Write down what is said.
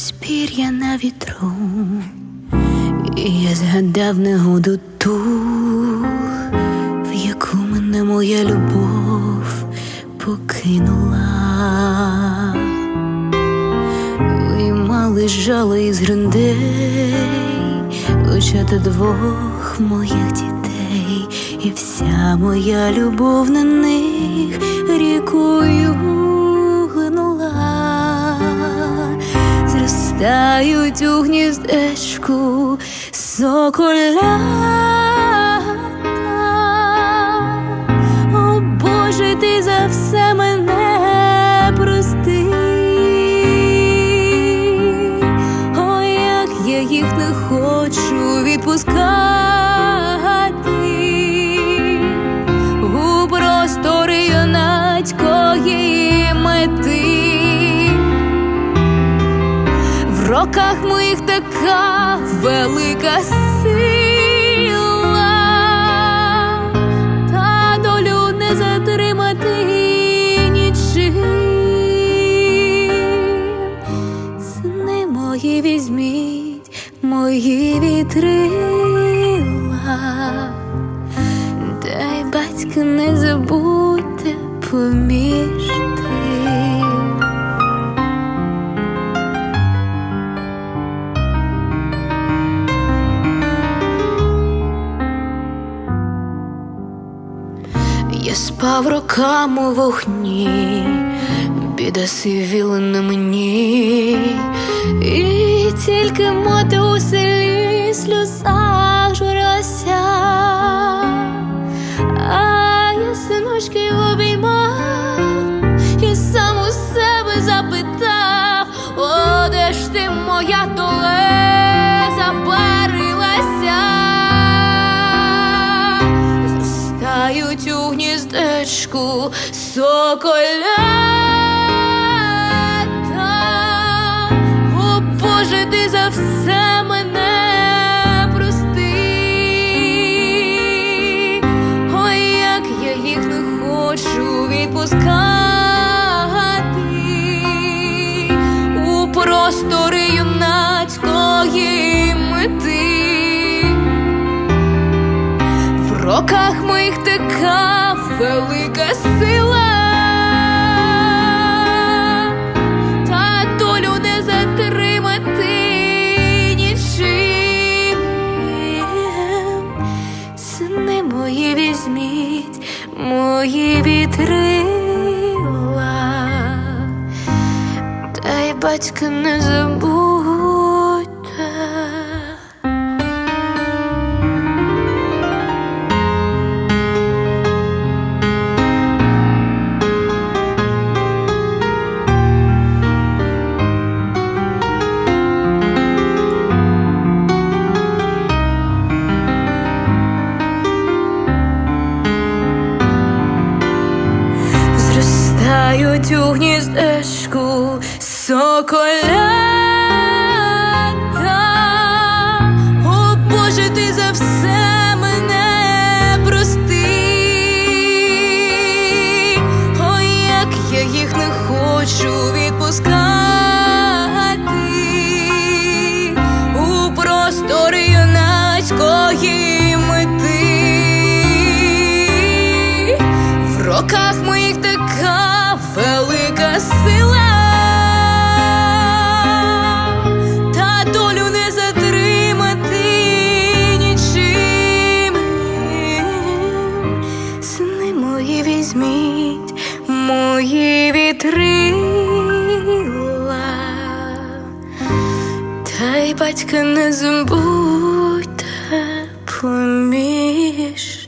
Розпалось пір'я на вітру, і я згадав негоду ту, в яку мене моя любов покинула, ви мали жали із гриндей, очата двох моїх дітей, і вся моя любов на них рікує. Зростають у гніздечку соколята. О Боже, ти за все мене прости. О, як я їх не хочу відпускати роках моїх така велика сила, та долю не затримати нічим. Сни мої візьміть, мої вітрила, дай батька не забудьте поміж спав роками вогні, біда сивіла на мені, і тільки мати у селі сльоза журася, а я синочки соколята. О Боже, ти за все мене прости. Ой, як я їх не хочу відпускати у простори юнацької мети. В роках моїх така велика сила, мої вітрила, та й батька не забудьте. У гніздечку соколята. О Боже, ти за все сила, та долю не затримати нічим. Сни мої візьміть, мої вітрила, та й батька не забудьте поміж.